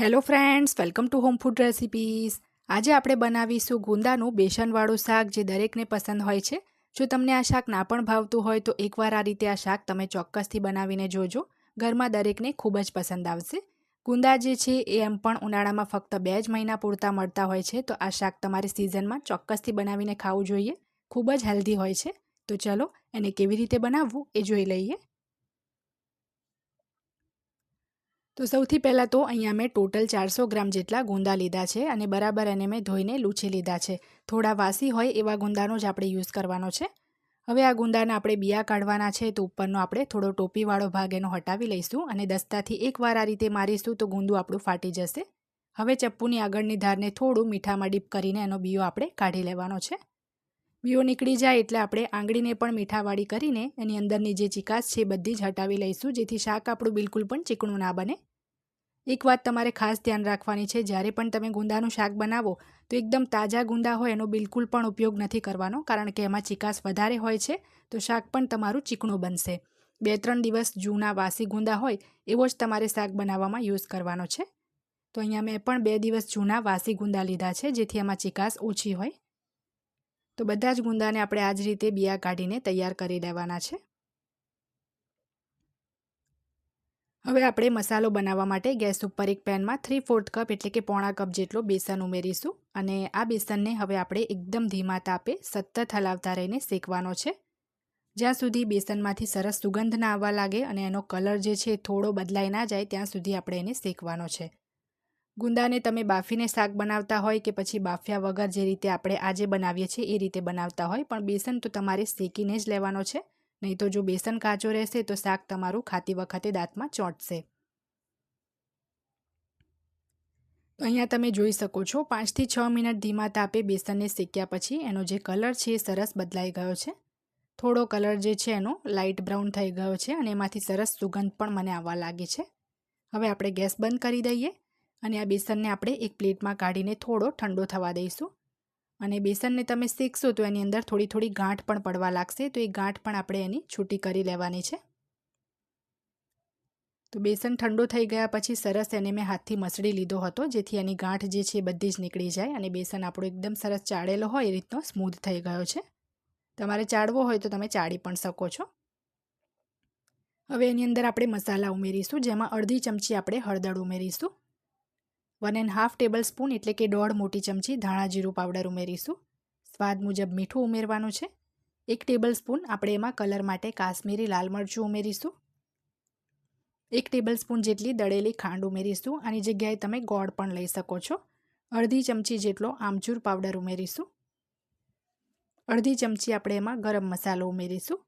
Hello friends welcome to home food recipes આજે આપણે બનાવીશું ગુંદાનું બેસનવાળું શાક જે દરેકને પસંદ હોય છે. જો તમને આ શાક ના પણ ભાવતું હોય તો એકવાર આ રીતે આ શાક તમે ચોક્કસથી બનાવીને જોજો. ઘરમાં દરેકને ખૂબ જ પસંદ આવશે. ગુંદા જે છે એ એમ પણ ઉનાળામાં ફક્ત બે જ મહિના પૂરતા મળતા હોય છે, તો આ શાક તમારી સિઝનમાં ચોક્કસથી બનાવીને ખાવું જોઈએ. ખૂબ જ હેલ્ધી હોય છે. તો ચલો એને કેવી રીતે બનાવવું એ જોઈ લઈએ. તો સૌથી પહેલાં તો અહીંયા મેં ટોટલ ચારસો ગ્રામ જેટલા ગુંદા લીધા છે અને બરાબર એને મેં ધોઈને લૂછી લીધા છે. થોડા વાસી હોય એવા ગુંદાનો જ આપણે યુઝ કરવાનો છે. હવે આ ગુંદાના આપણે બિયા કાઢવાના છે તો ઉપરનો આપણે થોડો ટોપીવાળો ભાગ એનો હટાવી લઈશું અને દસ્તાથી એકવાર આ રીતે મારીશું તો ગુંદુ આપણું ફાટી જશે. હવે ચપ્પુની આગળની ધારને થોડું મીઠામાં ડીપ કરીને એનો બીયો આપણે કાઢી લેવાનો છે. બીઓ નીકળી જાય એટલે આપણે આંગળીને પણ મીઠાવાળી કરીને એની અંદરની જે ચિકાસ છે બધી જ હટાવી લઈશું જેથી શાક આપણું બિલકુલ પણ ચીકણું ના બને. એક વાત તમારે ખાસ ધ્યાન રાખવાની છે, જ્યારે પણ તમે ગુંદાનું શાક બનાવો, તો એકદમ તાજા ગુંદા હોય એનો બિલકુલ પણ ઉપયોગ નથી કરવાનો, કારણ કે એમાં ચિકાસ વધારે હોય છે, તો શાક પણ તમારું ચીકણું બનશે. બે ત્રણ દિવસ જૂના વાસી ગુંદા હોય, એવો જ તમારે શાક બનાવવામાં યુઝ કરવાનો છે. તો અહીંયા મેં પણ બે દિવસ જૂના વાસી ગુંદા લીધા છે, જેથી એમાં ચિકાસ ઓછી હોય. તો બધા જ ગુંદાને આપણે આ જ રીતે બિયા કાઢીને તૈયાર કરી દેવાના છે. હવે આપણે મસાલો બનાવવા માટે ગેસ ઉપર એક પેનમાં થ્રી ફોર્થ કપ એટલે કે પોણા કપ જેટલો બેસન ઉમેરીશું અને આ બેસનને હવે આપણે એકદમ ધીમા તાપે સતત હલાવતા રહીને શેકવાનો છે. જ્યાં સુધી બેસનમાંથી સરસ સુગંધ ના આવવા લાગે અને એનો કલર જે છે થોડો બદલાઈ ના જાય ત્યાં સુધી આપણે એને શેકવાનો છે. ગુંદાને તમે બાફીને શાક બનાવતા હોય કે પછી બાફ્યા વગર જે રીતે આપણે આજે બનાવીએ છીએ એ રીતે બનાવતા હોય પણ બેસન તો તમારે શેકીને જ લેવાનો છે. નહીં તો જો બેસન કાચો રહેશે તો શાક તમારું ખાતી વખતે દાંતમાં ચોંટશે. અહીંયા તમે જોઈ શકો છો, પાંચથી છ મિનિટ ધીમા તાપે બેસનને શેક્યા પછી એનો જે કલર છે એ સરસ બદલાઈ ગયો છે. થોડો કલર જે છે એનો લાઇટ બ્રાઉન થઈ ગયો છે અને એમાંથી સરસ સુગંધ પણ મને આવવા લાગી છે. હવે આપણે ગેસ બંધ કરી દઈએ અને આ બેસનને આપણે એક પ્લેટમાં કાઢીને થોડો ઠંડો થવા દઈશું. અને બેસનને તમે શેકશો તો એની અંદર થોડી થોડી ગાંઠ પણ પડવા લાગશે. તો એ ગાંઠ પણ આપણે એની છૂટી કરી લેવાની છે. તો બેસન ઠંડો થઈ ગયા પછી સરસ એને મેં હાથથી મસળી લીધો હતો. જેથી એની ગાંઠ જે છે બધી જ નીકળી જાય અને બેસન આપણો એકદમ સરસ ચાળેલો હોય એ રીતનો સ્મૂધ થઈ ગયો છે. તમારે ચાળવો હોય તો તમે ચાળી પણ શકો છો. હવે એની અંદર આપણે મસાલા ઉમેરીશું, જેમાં અડધી ચમચી આપણે હળદર ઉમેરીશું. One and half tablespoon એટલે કે દોઢ મોટી ચમચી ધાણા જીરું પાવડર ઉમેરીશું. સ્વાદ મુજબ મીઠું ઉમેરવાનું છે. એક ટેબલ સ્પૂન આપણે એમાં કલર માટે કાશ્મીરી લાલ મરચું ઉમેરીશું. એક ટેબલ સ્પૂન જેટલી દળેલી ખાંડ ઉમેરીશું આની જગ્યાએ તમે ગોળ પણ લઈ શકો છો. અડધી ચમચી જેટલો આમચૂર પાવડર ઉમેરીશું. અડધી ચમચી આપણે એમાં ગરમ મસાલો ઉમેરીશું.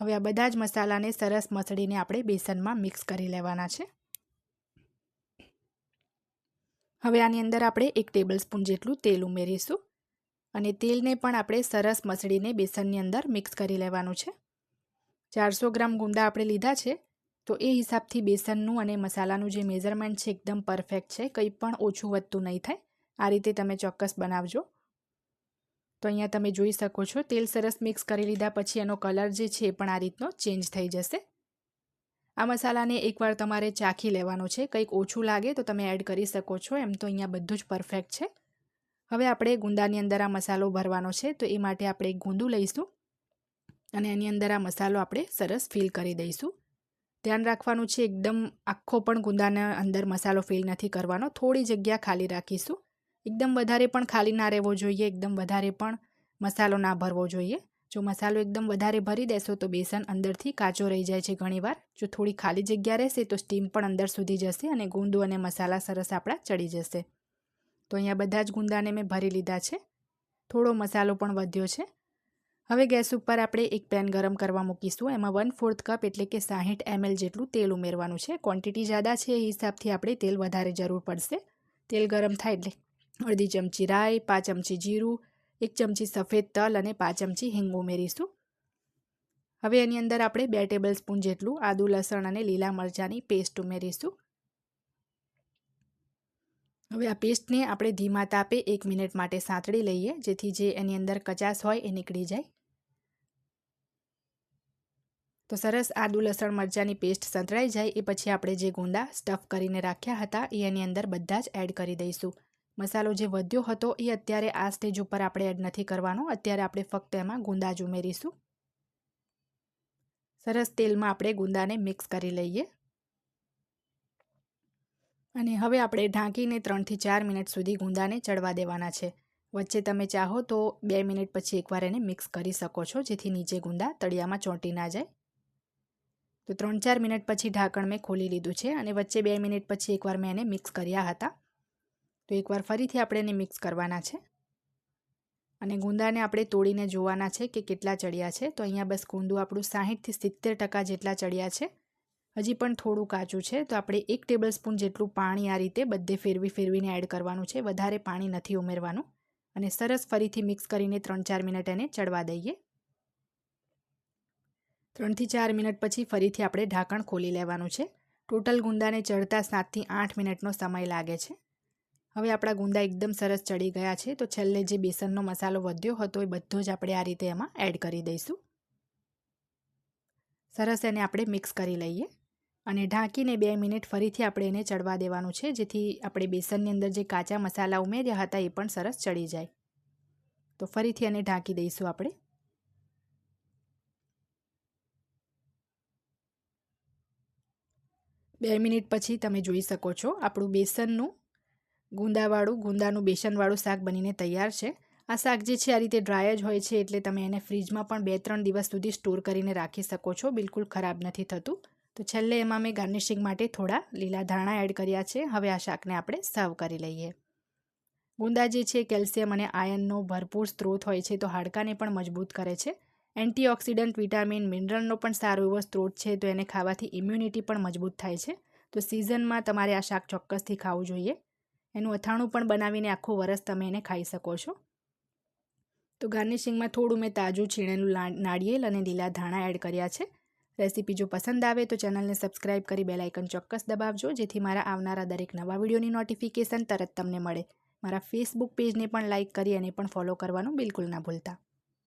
હવે આ બધા જ મસાલાને સરસ મસળીને આપણે બેસનમાં મિક્સ કરી લેવાના છે. હવે આની અંદર આપણે એક ટેબલ સ્પૂન જેટલું તેલ ઉમેરીશું અને તેલને પણ આપણે સરસ મસળીને બેસનની અંદર મિક્સ કરી લેવાનું છે. ચારસો ગ્રામ ગુંદા આપણે લીધા છે, તો એ હિસાબથી બેસનનું અને મસાલાનું જે મેઝરમેન્ટ છે એકદમ પરફેક્ટ છે, કંઈ પણ ઓછું વધતું નહીં થાય. આ રીતે તમે ચોક્કસ બનાવજો. તો અહીંયા તમે જોઈ શકો છો, તેલ સરસ મિક્સ કરી લીધા પછી એનો કલર જે છે એ પણ આ રીતનો ચેન્જ થઈ જશે. આ મસાલાને એકવાર તમારે ચાખી લેવાનો છે. કંઈક ઓછું લાગે તો તમે એડ કરી શકો છો. એમ તો અહીંયા બધું જ પરફેક્ટ છે. હવે આપણે ગુંદાની અંદર આ મસાલો ભરવાનો છે. તો એ માટે આપણે એક ગુંદું લઈશું અને એની અંદર આ મસાલો આપણે સરસ ફિલ કરી દઈશું. ધ્યાન રાખવાનું છે, એકદમ આખો પણ ગુંદાના અંદર મસાલો ફિલ નથી કરવાનો. થોડી જગ્યા ખાલી રાખીશું. એકદમ વધારે પણ ખાલી ના રહેવો જોઈએ. એકદમ વધારે પણ મસાલો ના ભરવો જોઈએ. જો મસાલો એકદમ વધારે ભરી દેશો તો બેસન અંદરથી કાચો રહી જાય છે ઘણીવાર. જો થોડી ખાલી જગ્યા રહેશે તો સ્ટીમ પણ અંદર સુધી જશે અને ગુંદુ અને મસાલા સરસ આપણા ચડી જશે. તો અહીંયા બધા જ ગુંદાને મેં ભરી લીધા છે. થોડો મસાલો પણ વધ્યો છે. હવે ગેસ ઉપર આપણે એક પેન ગરમ કરવા મૂકીશું. એમાં વન ફોર્થ કપ એટલે કે સાહીઠ એમએલ જેટલું તેલ ઉમેરવાનું છે. ક્વોન્ટિટી જ્યાદા છે એ હિસાબથી આપણે તેલ વધારે જરૂર પડશે. તેલ ગરમ થાય એટલે અડધી ચમચી રાઈ, પાંચ ચમચી જીરું એક ચમચી સફેદ તલ અને પાંચ ચમચી હિંગ ઉમેરીશું. હવે એની અંદર આપણે બે ટેબલ સ્પૂન જેટલું આદુ, લસણ અને લીલા મરચાંની પેસ્ટ ઉમેરીશું. હવે આ પેસ્ટને આપણે ધીમા તાપે એક મિનિટ માટે સાંતળી લઈએ, જેથી જે એની અંદર કચાસ હોય એ નીકળી જાય. તો સરસ આદુ, લસણ, મરચાંની પેસ્ટ સંતળાઈ જાય, એ પછી આપણે જે ગુંદા સ્ટફ કરીને રાખ્યા હતા, એ એની અંદર બધા જ એડ કરી દઈશું. મસાલો જે વધ્યો હતો એ અત્યારે આ સ્ટેજ ઉપર આપણે એડ નથી કરવાનો. અત્યારે આપણે ફક્ત એમાં ગુંદા જ ઉમેરીશું. સરસ તેલમાં આપણે ગુંદાને મિક્સ કરી લઈએ. અને હવે આપણે ઢાંકીને ત્રણથી ચાર મિનિટ સુધી ગુંદાને ચડવા દેવાના છે. વચ્ચે તમે ચાહો તો બે મિનિટ પછી એકવાર એને મિક્સ કરી શકો છો, જેથી નીચે ગુંદા તળિયામાં ચોંટી ના જાય. તો ત્રણ ચાર મિનિટ પછી ઢાંકણ મેં ખોલી લીધું છે અને વચ્ચે બે મિનિટ પછી એકવાર મેં એને મિક્સ કર્યા હતા. તો એકવાર ફરીથી આપણે એને મિક્સ કરવાના છે. અને ગુંદાને આપણે તોડીને જોવાના છે કે કેટલા ચડ્યા છે. તો અહીંયા બસ ગુંદું આપણું સાહીઠથી સિત્તેર ટકા જેટલા ચડ્યા છે. હજી પણ થોડું કાચું છે. તો આપણે એક ટેબલ સ્પૂન જેટલું પાણી આ રીતે બધે ફેરવી ફેરવીને એડ કરવાનું છે. વધારે પાણી નથી ઉમેરવાનું. અને સરસ ફરીથી મિક્સ કરીને ત્રણ ચાર મિનિટ એને ચડવા દઈએ. ત્રણથી ચાર મિનિટ પછી ફરીથી આપણે ઢાંકણ ખોલી લેવાનું છે. ટોટલ ગુંદાને ચડતા સાતથી આઠ મિનિટનો સમય લાગે છે. હવે આપણા ગુંદા એકદમ સરસ ચડી ગયા છે, તો છેલ્લે જે બેસનનો મસાલો વધ્યો હતો એ બધો જ આપણે આ રીતે એમાં એડ કરી દઈશું. સરસ એને આપણે મિક્સ કરી લઈએ અને ઢાંકીને બે મિનિટ ફરીથી આપણે એને ચડવા દેવાનું છે, જેથી આપણે બેસનની અંદર જે કાચા મસાલા ઉમેર્યા હતા એ પણ સરસ ચડી જાય. તો ફરીથી એને ઢાંકી દઈશું આપણે. બે મિનિટ પછી તમે જોઈ શકો છો આપણું બેસનનું ગુંદાવાળું, ગુંદાનું બેસનવાળું શાક બનીને તૈયાર છે. આ શાક જે છે, આ રીતે ડ્રાય જ હોય છે એટલે તમે એને ફ્રીજમાં પણ બે ત્રણ દિવસ સુધી સ્ટોર કરીને રાખી શકો છો. બિલકુલ ખરાબ નથી થતું. તો છેલ્લે એમાં મેં ગાર્નિશિંગ માટે થોડા લીલા ધાણા એડ કર્યા છે. હવે આ શાકને આપણે સર્વ કરી લઈએ. ગુંદા જે છે, કેલ્શિયમ અને આયનનો ભરપૂર સ્ત્રોત હોય છે તો હાડકાને પણ મજબૂત કરે છે. એન્ટીઓક્સિડન્ટ વિટામિન, મિનરલનો પણ સારો એવો સ્ત્રોત છે તો એને ખાવાથી ઇમ્યુનિટી પણ મજબૂત થાય છે. તો સિઝનમાં તમારે આ શાક ચોક્કસથી ખાવું જોઈએ. એનું અથાણું પણ બનાવીને આખું વરસ તમે એને ખાઈ શકો છો. તો ગાર્નિશિંગમાં થોડું મેં તાજું છીણેલું નાળિયેર અને લીલા ધાણા એડ કર્યા છે. રેસીપી જો પસંદ આવે તો ચેનલને સબસ્ક્રાઇબ કરી બેલાઇકન ચોક્કસ દબાવજો, જેથી મારા આવનારા દરેક નવા વિડીયોની નોટિફિકેશન તરત તમને મળે. મારા ફેસબુક પેજને પણ લાઇક કરી અને પણ ફોલો કરવાનું બિલકુલ ના ભૂલતા.